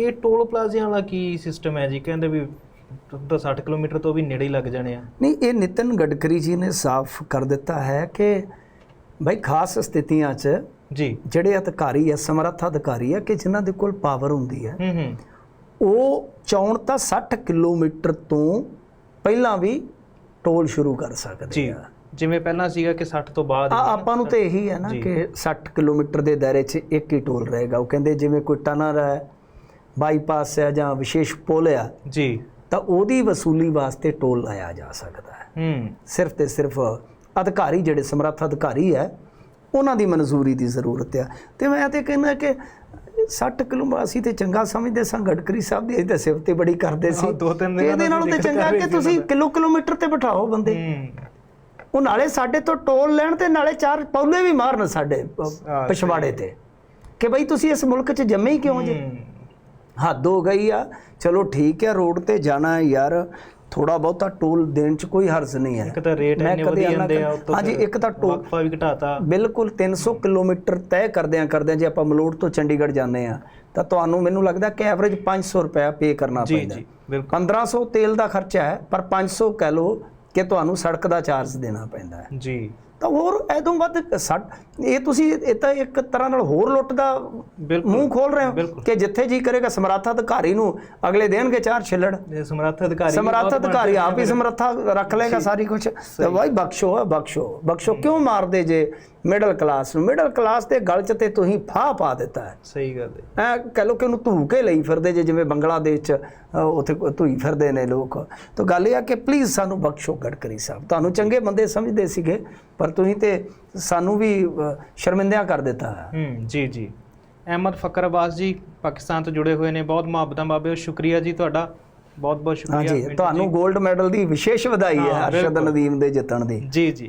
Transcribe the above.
ਇਹ ਟੋਲ ਪਲਾਜ਼ਿਆਂ ਵਾਲਾ ਕੀ ਸਿਸਟਮ ਹੈ ਜੀ? ਕਹਿੰਦੇ ਵੀ ਤਾਂ 60 ਕਿਲੋਮੀਟਰ ਤੋਂ ਵੀ ਨੇੜੇ ਹੀ ਲੱਗ ਜਾਣੇ ਆ। ਨਹੀਂ ਇਹ ਨਿਤਨ ਗਡਕਰੀ ਜੀ ਨੇ ਸਾਫ਼ ਕਰ ਦਿੱਤਾ ਹੈ ਕਿ ਭਾਈ ਖਾਸ ਸਥਿਤੀਆਂ 'ਚ ਜੀ। ਜਿਹੜੇ ਅਧਿਕਾਰੀ ਹੈ ਸਮਰੱਥ ਅਧਿਕਾਰੀ ਹੈ ਕਿ ਜਿਨ੍ਹਾਂ ਦੇ ਕੋਲ ਪਾਵਰ ਹੁੰਦੀ ਹੈ ਹੂੰ ਹੂੰ। ਉਹ ਚਾਉਣ ਤਾਂ 60 ਕਿਲੋਮੀਟਰ ਤੋਂ ਪਹਿਲਾਂ ਵੀ ਟੋਲ ਸ਼ੁਰੂ ਕਰ ਸਕਦੇ ਜੀ। ਆ। ਜਿਵੇਂ ਪਹਿਲਾਂ ਸੀਗਾ ਕਿ 60 ਤੋਂ ਬਾਅਦ ਆਪਾਂ ਨੂੰ ਤੇ ਇਹੀ ਹੈ ਨਾ। ਕਿ 60 ਕਿਲੋਮੀਟਰ ਦੇ ਦਾਇਰੇ 'ਚ ਇੱਕ ਹੀ ਟੋਲ ਰਹੇਗਾ। ਉਹ ਕਹਿੰਦੇ ਜਿਵੇਂ ਕੋਈ ਟਨਰ ਹੈ ਬਾਈਪਾਸ ਹੈ ਜਾਂ ਵਿਸ਼ੇਸ਼ ਪੁਲ ਆ ਜੀ। ਤਾਂ ਉਹਦੀ ਵਸੂਲੀ ਵਾਸਤੇ ਟੋਲ ਲਾਇਆ ਜਾ ਸਕਦਾ ਹੈ। ਹੂੰ। ਸਿਰਫ ਤੇ ਸਿਰਫ ਅਧਿਕਾਰੀ ਜਿਹੜੇ ਸਮਰੱਥ ਅਧਿਕਾਰੀ ਹੈ ਉਹਨਾਂ ਦੀ ਮਨਜ਼ੂਰੀ ਦੀ ਜ਼ਰੂਰਤ ਹੈ ਤੇ ਮੈਂ ਤੇ ਕਹਿੰਦਾ ਕਿ 60 ਕਿਲੋਮੀਟਰ ਅਸੀਂ ਤੇ ਚੰਗਾ ਸਮਝਦੇ ਸਾਂ ਗਡਕਰੀ ਸਾਹਿਬ ਦੀ ਅਸੀਂ ਤਾਂ ਸਿਫਤ ਬੜੀ ਕਰਦੇ ਸੀ। ਦੋ ਤਿੰਨ ਦਿਨਾਂ ਇਹਦੇ ਨਾਲੋਂ ਤੇ ਚੰਗਾ ਕਿ ਤੁਸੀਂ। ਕਿਲੋ ਕਿਲੋਮੀਟਰ ਤੇ ਬਿਠਾਓ ਬੰਦੇ। ਉਹ ਨਾਲੇ ਸਾਡੇ ਤੋਂ ਟੋਲ ਲੈਣ ਤੇ ਨਾਲੇ ਚਾਰ ਪੌਲੇ ਵੀ ਮਾਰਨ ਸਾਡੇ ਪਿਛਵਾੜੇ ਤੇ। ਕਿ ਬਈ ਤੁਸੀਂ ਇਸ ਮੁਲਕ 'ਚ ਜੰਮੇ ਹੀ ਕਿਉਂ ਜੇ। ਹੱਦ ਹੋ ਗਈ ਆ। ਚਲੋ ਠੀਕ ਹੈ ਰੋਡ ਤੇ ਜਾਣਾ ਹੈ ਯਾਰ। ਥੋੜਾ ਬਹੁਤਾ ਟੋਲ ਦੇਣ 'ਚ ਕੋਈ ਹਰਜ਼ ਨਹੀਂ ਹੈ। ਇੱਕ ਤਾਂ ਰੇਟ ਇੰਨੇ ਵਧੀ ਜਾਂਦੇ ਆ ਉੱਤੋਂ ਹਾਂਜੀ, ਇੱਕ ਤਾਂ ਟੋਲ- ਵਕਫਾ ਵੀ ਘਟਾਤਾ। ਬਿਲਕੁਲ 300 ਕਿਲੋਮੀਟਰ ਤੈਅ ਕਰਦਿਆਂ ਕਰਦਿਆਂ ਜੇ ਆਪਾਂ ਮਲੋਟ ਤੋਂ ਚੰਡੀਗੜ੍ਹ ਜਾਂਦੇ ਆ ਤਾਂ ਤੁਹਾਨੂੰ ਮੈਨੂੰ ਲੱਗਦਾ ਕਿ ਐਵਰੇਜ 500 ਰੁਪਏ ਪੇ ਕਰਨਾ ਜੀ ਪੈਂਦਾ। ਜੀ ਬਿਲਕੁਲ। 1500 ਤੇਲ ਦਾ ਖਰਚਾ ਹੈ ਪਰ 500 ਕਹਿ ਲਓ ਕਿ ਤੁਹਾਨੂੰ ਸੜਕ ਦਾ ਚਾਰਜ ਦੇਣਾ ਪੈਂਦਾ ਹੈ। ਜੀ। ਤਾਂ ਹੋਰ ਐਦੋਂ ਵੱਧ ਇਹ ਤੁਸੀਂ ਇਹ ਤਾਂ ਇੱਕ ਤਰ੍ਹਾਂ ਨਾਲ ਹੋਰ ਲੁੱਟ ਦਾ ਮੂੰਹ ਖੋਲ ਰਹੇ ਹੋ। ਕਿ ਜਿੱਥੇ ਜੀ ਕਰੇਗਾ ਸਮਰੱਥ ਅਧਿਕਾਰੀ ਨੂੰ ਅਗਲੇ ਦੇਣਗੇ ਚਾਰ ਛਿੱਲੜ। ਸਮਰੱਥ ਅਧਿਕਾਰੀ ਸਮਰੱਥ ਅਧਿਕਾਰੀ ਆਪ ਹੀ ਸਮਰੱਥਾ ਰੱਖ ਲੇਗਾ ਸਾਰੀ ਕੁਝ ਤੇ ਭਾਈ ਬਖਸ਼ੋ ਬਖਸ਼ੋ ਬਖਸ਼ੋ ਕਿਉਂ ਮਾਰਦੇ ਜੇ? ਮਿਡਲ ਕਲਾਸ ਨੂੰ। ਮਿਡਲ ਕਲਾਸ ਦੇ ਗਲ 'ਚ ਤੇ ਤੁਸੀਂ ਫਾਹ ਪਾ ਦਿੱਤਾ ਹੈ। ਸਹੀ ਗੱਲ ਹੈ। ਐ ਕਹ ਲੋ ਕਿ ਉਹਨੂੰ ਧੂ ਕੇ ਲਈ ਫਿਰਦੇ ਜੇ ਜਿਵੇਂ ਬੰਗਲਾਦੇਸ਼ 'ਚ ਉੱਥੇ ਧੂਈ ਫਿਰਦੇ ਨੇ ਲੋਕ। ਤਾਂ ਗੱਲ ਇਹ ਆ ਕਿ ਪਲੀਜ਼ ਸਾਨੂੰ ਬਖਸ਼ੋ ਗਡਕਰੀ ਸਾਹਿਬ। ਤੁਹਾਨੂੰ ਚੰਗੇ ਬੰਦੇ ਸਮਝਦੇ ਸੀਗੇ ਪਰ ਤੁਸੀਂ ਤੇ ਸਾਨੂੰ ਵੀ ਸ਼ਰਮਿੰਦਿਆਂ ਕਰ ਦਿੱਤਾ ਹੈ। ਜੀ ਜੀ। ਅਹਿਮਦ ਫਕਰ ਅਬਾਸ ਜੀ ਪਾਕਿਸਤਾਨ ਤੋਂ ਜੁੜੇ ਹੋਏ ਨੇ। ਬਹੁਤ ਮੁਹੱਬਤਾਂ ਬਾਬੇ ਸ਼ੁਕਰੀਆ ਜੀ ਤੁਹਾਡਾ। ਬਹੁਤ ਬਹੁਤ ਸ਼ੁਕਰੀਆ ਤੁਹਾਨੂੰ 골ਡ ਮੈਡਲ ਦੀ ਵਿਸ਼ੇਸ਼ ਵਧਾਈ ਹੈ ਅਰਸ਼ਦ। ਨਦੀਮ ਦੇ ਜਿੱਤਣ ਦੀ। ਜੀ ਜੀ।